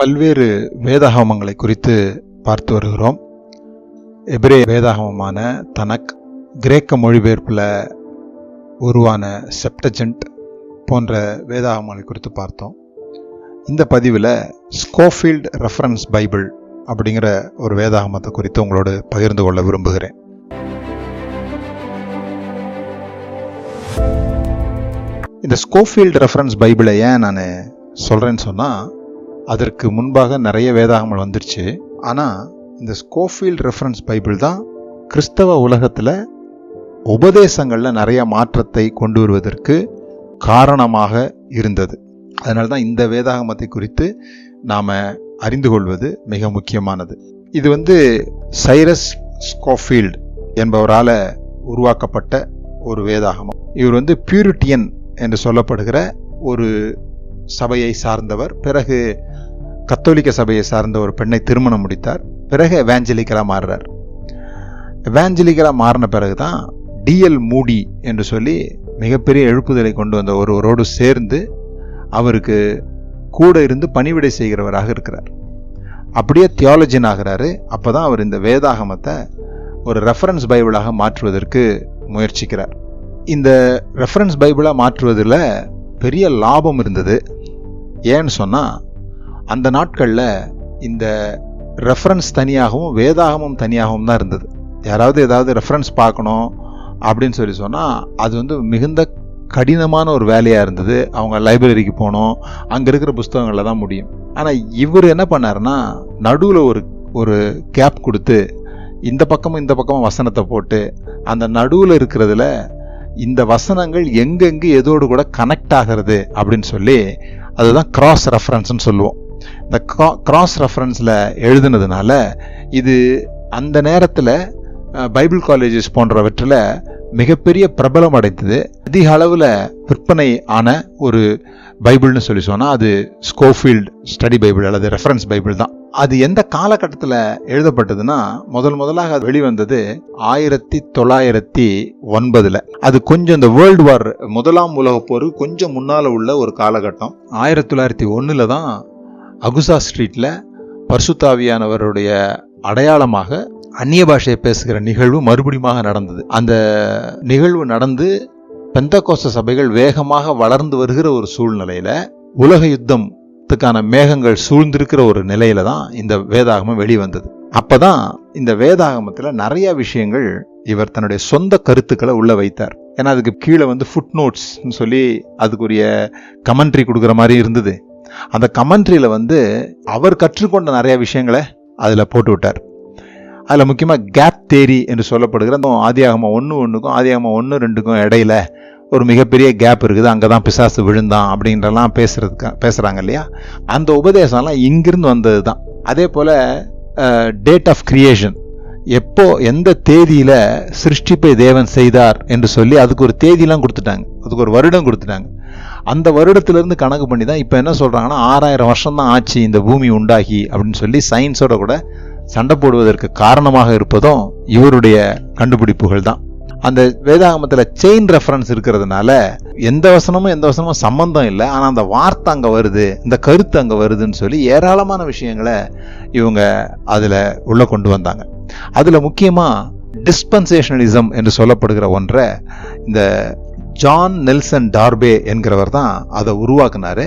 பல்வேறு வேதாகமங்களை குறித்து பார்த்து வருகிறோம். எபிரே வேதாகமமான தனக் கிரேக்க மொழிபெயர்ப்பில் உருவான செப்டஜென்ட் போன்ற வேதாகமங்களை குறித்து பார்த்தோம். இந்த பதிவில் ஸ்கோஃபீல்ட் ரெஃபரன்ஸ் பைபிள் அப்படிங்கிற ஒரு வேதாகமத்தை குறித்து உங்களோடு பகிர்ந்து கொள்ள விரும்புகிறேன். இந்த ஸ்கோஃபீல்டு ரெஃபரன்ஸ் பைபிளை ஏன் நான் சொல்கிறேன்னு சொன்னால் அதற்கு முன்பாக நிறைய வேதாகங்கள் வந்துருச்சு. ஆனால் இந்த ஸ்கோஃபீல்ட் ரெஃபரன்ஸ் பைபிள் தான் கிறிஸ்தவ உலகத்தில் உபதேசங்களில் நிறைய மாற்றத்தை கொண்டு வருவதற்கு காரணமாக இருந்தது. அதனால தான் இந்த வேதாகமத்தை குறித்து நாம் அறிந்து கொள்வது மிக முக்கியமானது. இது வந்து சைரஸ் ஸ்கோஃபீல்ட் என்பவரால் உருவாக்கப்பட்ட ஒரு வேதாகமம். இவர் வந்து பியூரிட்டியன் என்று சொல்லப்படுகிற ஒரு சபையை சார்ந்தவர். பிறகு கத்தோலிக்க சபையை சார்ந்த ஒரு பெண்ணை திருமணம் முடித்தார். பிறகு எவாஞ்சலிக்கலாக மாறுறார். எவாஞ்சலிக்கலாக மாறின பிறகு தான் டிஎல் மூடி என்று சொல்லி மிகப்பெரிய எழுப்புதலை கொண்டு வந்த ஒருவரோடு சேர்ந்து அவருக்கு கூட இருந்து பணிவிடை செய்கிறவராக இருக்கிறார். அப்படியே தியாலஜின் ஆகிறாரு. அப்போ தான் அவர் இந்த வேதாகமத்தை ஒரு ரெஃபரன்ஸ் பைபிளாக மாற்றுவதற்கு முயற்சிக்கிறார். இந்த ரெஃபரன்ஸ் பைபிளாக மாற்றுவதில் பெரிய லாபம் இருந்தது. ஏன்னு சொன்னால் அந்த நாட்களில் இந்த ரெஃபரன்ஸ் தனியாகவும் வேதாகமும் தனியாகவும் தான் இருந்தது. யாராவது ஏதாவது ரெஃபரன்ஸ் பார்க்கணும் அப்படின்னு சொல்லி சொன்னால் அது வந்து மிகுந்த கடினமான ஒரு வேலையாக இருந்தது. அவங்க லைப்ரரிக்கு போகணும் அங்கே இருக்கிற புஸ்தகங்களில் தான் முடியும். ஆனால் இவர் என்ன பண்ணாருன்னா நடுவில் ஒரு ஒரு கேப் கொடுத்து இந்த பக்கமும் இந்த பக்கமும் வசனத்தை போட்டு அந்த நடுவில் இருக்கிறதுல இந்த வசனங்கள் எங்கெங்கு எதோடு கூட கனெக்ட் ஆகிறது அப்படின்னு சொல்லி அதுதான் கிராஸ் ரெஃபரன்ஸ்னு சொல்லுவோம். இந்த கிராஸ் ரெஃபரன்ஸில் எழுதுனதுனால இது அந்த நேரத்தில் பைபிள் காலேஜஸ் போன்றவற்றில் மிகப்பெரிய பிரபலம் அடைந்தது. அதிக அளவில் விற்பனை ஆன ஒரு பைபிள்னு சொல்லி சொன்னால் அது ஸ்கோஃபீல்ட் ஸ்டடி பைபிள் அல்லது ரெஃபரன்ஸ் பைபிள் தான். அது எந்த காலகட்டத்தில் எழுதப்பட்டதுன்னா முதல் முதலாக அது வெளிவந்தது ஆயிரத்தி தொள்ளாயிரத்தி ஒன்பதில். அது கொஞ்சம் இந்த வேர்ல்டு வார் முதலாம் உலகப் போர் கொஞ்சம் முன்னால் உள்ள ஒரு காலகட்டம். ஆயிரத்தி தொள்ளாயிரத்தி ஒன்றில் தான் அகுசா ஸ்ட்ரீட்டில் பர்சுத்தாவியானவருடைய அடையாளமாக அந்நிய பாஷையை பேசுகிற நிகழ்வு மறுபடியும் நடந்தது. அந்த நிகழ்வு நடந்து பெந்தகோச சபைகள் வேகமாக வளர்ந்து வருகிற ஒரு சூழ்நிலையில உலக யுத்தத்துக்கான மேகங்கள் சூழ்ந்திருக்கிற ஒரு நிலையில தான் இந்த வேதாகமம் வெளிவந்தது. அப்பதான் இந்த வேதாகமத்துல நிறைய விஷயங்கள் இவர் தன்னுடைய சொந்த கருத்துக்களை உள்ள வைத்தார். ஏன்னா அதுக்கு கீழே வந்து ஃபுட் நோட்ஸ் சொல்லி அதுக்குரிய கமெண்ட்ரி கொடுக்குற மாதிரி இருந்தது. அந்த கமெண்ட்ரியில வந்து அவர் கற்றுக்கொண்ட நிறைய விஷயங்களை அதில் போட்டு விட்டார் அதில் முக்கியமாக கேப் தேரி என்று சொல்லப்படுகிற அந்த ஆதியாகமம் ஒன்று ஒன்றுக்கும் ஆதியாகமம் ஒன்று ரெண்டுக்கும் இடையில ஒரு மிகப்பெரிய கேப் இருக்குது. அங்கே தான் பிசாசு விழுந்தான் அப்படின்றலாம் பேசுறதுக்கு பேசுகிறாங்க இல்லையா? அந்த உபதேசம்லாம் இங்கிருந்து வந்தது தான் அதே போல் டேட் ஆஃப் கிரியேஷன் எப்போ எந்த தேதியில் சிருஷ்டிப்பை தேவன் செய்தார் என்று சொல்லி அதுக்கு ஒரு தேதியெலாம் கொடுத்துட்டாங்க. அதுக்கு ஒரு வருடம் கொடுத்துட்டாங்க. அந்த வருடத்திலிருந்து கணக்கு பண்ணி தான் இப்போ என்ன சொல்கிறாங்கன்னா ஆறாயிரம் வருஷம் தான் ஆச்சு இந்த பூமி உண்டாகி அப்படின்னு சொல்லி சயின்ஸோட கூட சண்டை போடுவதற்கு காரணமாக இருப்பதும் இவருடைய கண்டுபிடிப்புகள் தான். அந்த வேதாகமத்தில் செயின் ரெஃபரன்ஸ் இருக்கிறதுனால எந்த வசனமும் எந்த வசனமும் சம்பந்தம் இல்லை. ஆனால் அந்த வார்த்தை அங்கே வருது இந்த கருத்து அங்கே வருதுன்னு சொல்லி ஏராளமான விஷயங்களை இவங்க அதில் உள்ளே கொண்டு வந்தாங்க. அதில் முக்கியமாக டிஸ்பென்சேஷனலிசம் என்று சொல்லப்படுகிற ஒன்றை இந்த ஜான் நெல்சன் டார்பே என்கிறவர் தான் அதை உருவாக்குனாரு.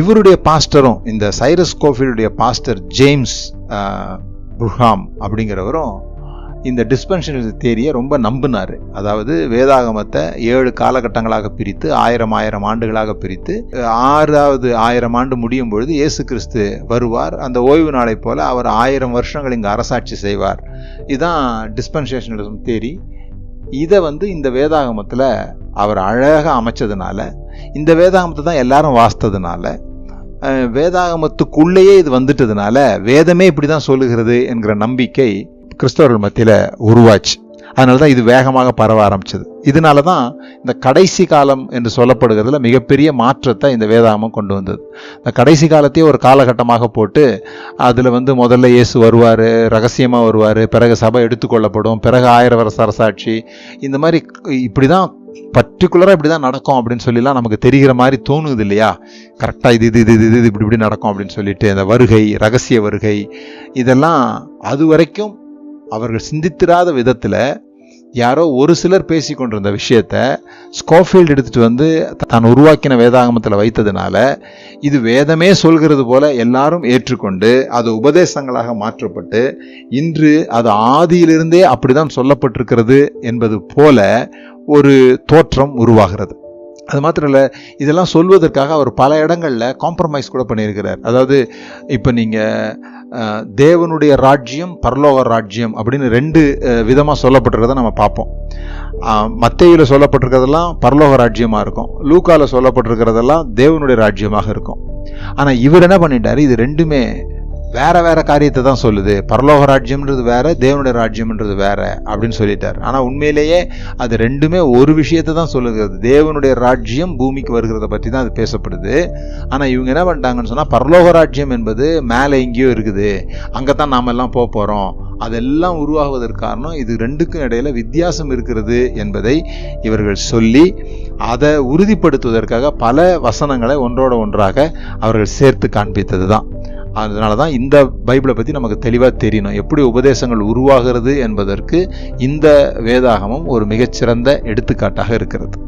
இவருடைய பாஸ்டரும் இந்த சைரஸ் கோஃபீல்டுடைய பாஸ்டர் ஜேம்ஸ் புர்ஹாம் அப்படிங்கிறவரும் இந்த டிஸ்பென்ஷனல் தேரியை ரொம்ப நம்பினார். அதாவது வேதாகமத்தை ஏழு காலகட்டங்களாக பிரித்து ஆயிரம் ஆயிரம் ஆண்டுகளாக பிரித்து ஆறாவது ஆயிரம் ஆண்டு முடியும் பொழுது இயேசு கிறிஸ்து வருவார். அந்த ஓய்வு நாளை போல அவர் ஆயிரம் வருஷங்கள் இங்கே அரசாட்சி செய்வார். இதுதான் டிஸ்பென்சேஷனலிசம் தேரி இதை வந்து இந்த வேதாகமத்தில் அவர் அழகாக அமைச்சதுனால இந்த வேதாகமத்தை தான் எல்லாரும் வாசித்ததுனால வேதாகமத்துக்குள்ளேயே இது வந்துட்டதுனால வேதமே இப்படி தான் சொல்லுகிறது என்கிற நம்பிக்கை கிறிஸ்தவர்கள் மத்தியில் உருவாச்சு. அதனால தான் இது வேகமாக பரவ ஆரம்பிச்சது. இதனால தான் இந்த கடைசி காலம் என்று சொல்லப்படுகிறதுல மிகப்பெரிய மாற்றத்தை இந்த வேதாகமம் கொண்டு வந்தது. இந்த கடைசி காலத்தையே ஒரு காலகட்டமாக போட்டு அதில் வந்து முதல்ல இயேசு வருவார் ரகசியமாக வருவார் பிறகு சபை எடுத்துக்கொள்ளப்படும் பிறகு ஆயிரம் வருஷ அரசாட்சி. இந்த மாதிரி இப்படி தான் பர்டிகுலராக இப்படி தான் நடக்கும் அப்படின்னு சொல்லிலாம் நமக்கு தெரிகிற மாதிரி தோணுது இல்லையா? கரெக்டாக இது இது இது இது இது இப்படி இப்படி நடக்கும் அப்படின்னு சொல்லிட்டு அந்த வருகை ரகசிய வருகை இதெல்லாம் அது வரைக்கும் அவர்கள் சிந்தித்திராத விதத்தில் யாரோ ஒரு சிலர் பேசி கொண்டிருந்த விஷயத்த ஸ்கோஃபீல்டு எடுத்துட்டு வந்து தான் உருவாக்கின வேதாகமத்தில் வைத்ததுனால இது வேதமே சொல்கிறது போல எல்லாரும் ஏற்றுக்கொண்டு அது உபதேசங்களாக மாற்றப்பட்டு இன்று அது ஆதியிலிருந்தே அப்படிதான் சொல்லப்பட்டிருக்கிறது என்பது போல ஒரு தோற்றம் உருவாகிறது. அது மாத்திரம் இல்லை இதெல்லாம் சொல்வதற்காக அவர் பல இடங்களில் காம்ப்ரமைஸ் கூட பண்ணியிருக்கிறார். அதாவது இப்போ நீங்கள் தேவனுடைய ராஜ்யம் பரலோக ராஜ்யம் அப்படின்னு ரெண்டு விதமாக சொல்லப்பட்டிருக்கிறத நம்ம பார்ப்போம். மத்தையில் சொல்லப்பட்டிருக்கிறதெல்லாம் பரலோக ராஜ்யமாக இருக்கும். லூக்காவில் சொல்லப்பட்டிருக்கிறதெல்லாம் தேவனுடைய ராஜ்யமாக இருக்கும். ஆனால் இவர் என்ன பண்ணிட்டாரு? இது ரெண்டுமே வேற வேற காரியத்தை தான் சொல்லுது. பரலோக ராஜ்யம்ன்றது வேற தேவனுடைய ராஜ்யம்ன்றது வேற அப்படின்னு சொல்லிட்டார். ஆனால் உண்மையிலேயே அது ரெண்டுமே ஒரு விஷயத்தை தான் சொல்லுகிறது. தேவனுடைய ராஜ்யம் பூமிக்கு வருகிறத பற்றி தான் அது பேசப்படுது. ஆனால் இவங்க என்ன பண்ணிட்டாங்கன்னு சொன்னால் பரலோக ராஜ்யம் என்பது மேலே எங்கேயோ இருக்குது. அங்கே தான் நாம் எல்லாம் போக போகிறோம் அதெல்லாம் உருவாகுவதற்கு காரணம் இது ரெண்டுக்கும் இடையில வித்தியாசம் இருக்கிறது என்பதை இவர்கள் சொல்லி அதை உறுதிப்படுத்துவதற்காக பல வசனங்களை ஒன்றோட ஒன்றாக அவர்கள் சேர்த்து காண்பித்தது தான். அதனால தான் இந்த பைபிளை பற்றி நமக்கு தெளிவாக தெரியணும். எப்படி உபதேசங்கள் உருவாகிறது என்பதற்கு இந்த வேதாகமம் ஒரு மிகச்சிறந்த எடுத்துக்காட்டாக இருக்கிறது.